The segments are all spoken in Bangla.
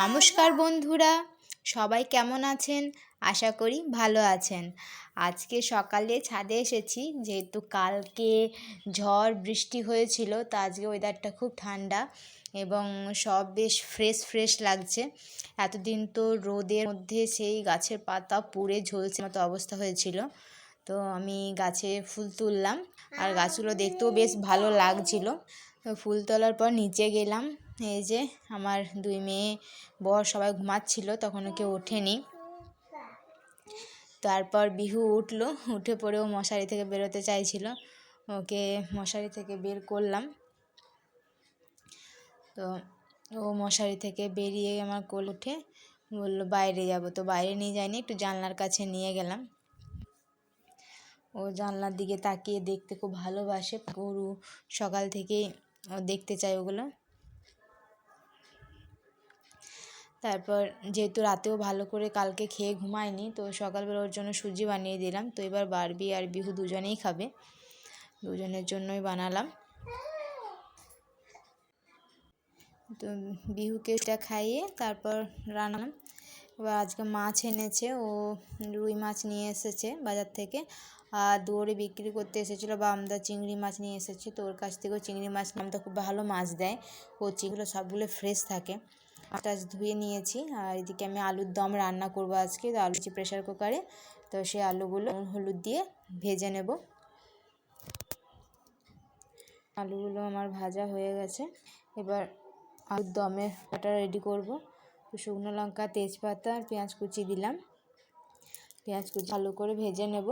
নমস্কার বন্ধুরা, সবাই কেমন আছেন? আশা করি ভালো আছেন। আজকে সকালে ছাদে এসেছি, যেহেতু কালকে ঝড় বৃষ্টি হয়েছিল, তো আজকে ওয়েদারটা খুব ঠান্ডা এবং সব বেশ ফ্রেশ ফ্রেশ লাগছে। এতদিন তো রোদের মধ্যে সেই গাছের পাতা পুড়ে ঝলছে মতো অবস্থা হয়েছিল। তো আমি গাছে ফুল তুললাম, আর গাছগুলো দেখতেও বেশ ভালো লাগছিল। ফুল তোলার পর নিচে গেলাম এই যে আমার দুই মেয়ে বর সবাই ঘুমাচ্ছিল, তখনও কেউ ওঠেনি। তারপর বিহু উঠল, উঠে পড়েও মশারি থেকে বেরোতে চাইছিল। ওকে মশারি থেকে বের করলাম। তো ও মশারি থেকে বেরিয়ে আমার কোল উঠে বলল, বাইরে যাব। তো বাইরে নিয়ে যায়নি একটু জানলার কাছে নিয়ে গেলাম। ও জানলার দিকে তাকিয়ে দেখতে খুব ভালোবাসে। গরু সকাল থেকেই ও দেখতে চায় ওগুলো। তারপর যেহেতু রাতেও ভালো করে কালকে খেয়ে ঘুমায়নি, তো সকালবেলা ওর জন্য সুজি বানিয়ে দিলাম। তো এবার বারবি আর বিহু দুজনেই খাবে। দুজনের জন্যই বানালাম। তো বিহুকে এটা খাইয়ে তারপর রান্নালাম এবার আজকে মাছ এনেছে, ও রুই মাছ নিয়ে এসেছে বাজার থেকে। আর দুয়ারে বিক্রি করতে এসেছিল বা আমদা চিংড়ি মাছ নিয়ে এসেছে। তো ওর কাছ থেকেও চিংড়ি মাছ নামটা খুব ভালো মাছ দেয়। ও চিংড়িগুলো সবগুলো ফ্রেশ থাকে। মাছ ধুয়ে নিয়েছি, আর এদিকে আমি আলুর দম রান্না করব আজকে, তো আলু প্রেশার কুকারে তো সেই আলুগুলো হলুদ দিয়ে ভেজে নেব। আলুগুলো আমার ভাজা হয়ে গেছে, এবার আলুর দমের ওটা রেডি করব। শুকনো লঙ্কা, তেজপাতা, আর পেঁয়াজ কুচি দিলাম। পেঁয়াজ কুচি ভালো করে ভেজে নেব।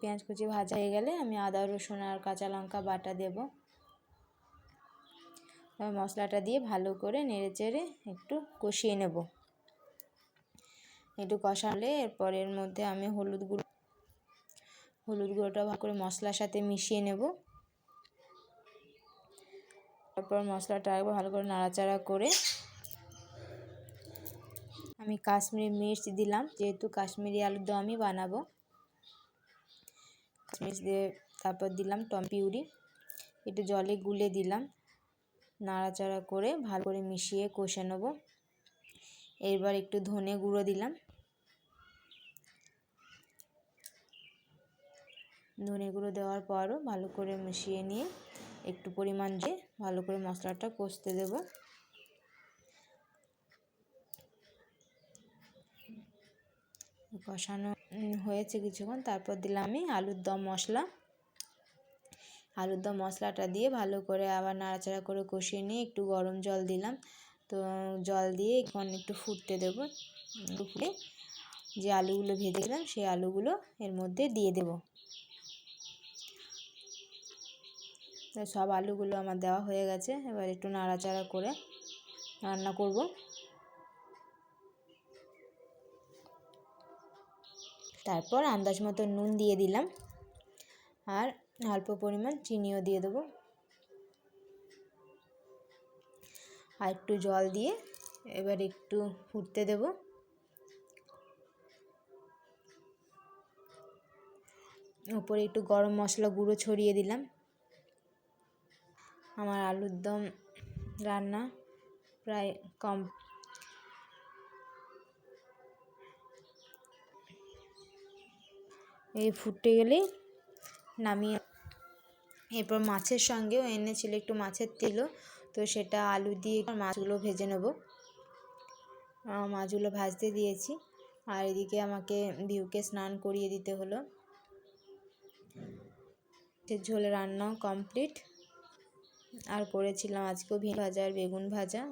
পেঁয়াজ কুচি ভাজা হয়ে গেলে আমি আদা, রসুন আর কাঁচা লঙ্কা বাটা দেবো। মশলাটা দিয়ে ভালো করে নেড়ে চেড়ে একটু কষিয়ে নেব। একটু কষালে এরপর এর মধ্যে আমি হলুদ গুঁড়ো, হলুদ গুঁড়োটা ভালো করে মশলার সাথে মিশিয়ে নেব। তারপর মশলাটা একবার ভালো করে নাড়াচাড়া করে আমি কাশ্মীরি মির্চ দিলাম, যেহেতু কাশ্মীরি আলুর আমি বানাবো। মির্চ দিয়ে তারপর দিলাম টম পিউরি, একটু জলে গুলে দিলাম। নাড়াচাড়া করে ভালো করে মিশিয়ে কষে নেব। এবার একটু ধনে গুঁড়ো দিলাম। ধনে গুঁড়ো দেওয়ার পরও ভালো করে মিশিয়ে নিয়ে একটু পরিমাণ দিয়ে ভালো করে মশলাটা কষতে দেব। কষানো হয়েছে কিছুক্ষণ, তারপর দিলাম আমি আলুর দম মশলা। আলুর দম মশলাটা দিয়ে ভালো করে আবার নাড়াচাড়া করে কষিয়ে নিয়ে একটু গরম জল দিলাম। তো জল দিয়ে এখন একটু ফুটতে দেবো। ফুটে যে আলুগুলো ভেজে ভেজেছিলাম সেই আলুগুলো এর মধ্যে দিয়ে দেব। সব আলুগুলো আমার দেওয়া হয়ে গেছে। এবার একটু নাড়াচাড়া করে রান্না করব। তারপর আন্দাজ মতো নুন দিয়ে দিলাম। আর অল্প পরিমাণ চিনিও দিয়ে দেবো। আর একটু জল দিয়ে এবার একটু ফুটতে দেব। উপরে একটু গরম মশলা গুঁড়ো ছড়িয়ে দিলাম। আমার আলুর দম রান্না প্রায় কম এই ফুটে গেলেই নামিয়ে এরপর মাছের সঙ্গেও এনেছিল একটু মাছের তেলও তো সেটা আলু দিয়ে মাছগুলো ভেজে নেব। মাছগুলো ভাজতে দিয়েছি। আর এদিকে আমাকে ভিউকে স্নান করিয়ে দিতে হলো। ঝোলে রান্নাও কমপ্লিট আর করেছিলাম আজকেও ভেন্ডি ভাজা আর বেগুন ভাজা।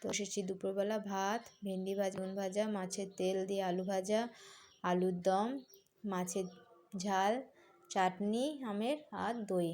তো এসেছি দুপুরবেলা ভাত, ভেন্ডি ভাজা, বেগুন ভাজা, মাছের তেল দিয়ে আলু ভাজা, আলুর দম, মাছের ঝাল। চাটনি আমের আর দই।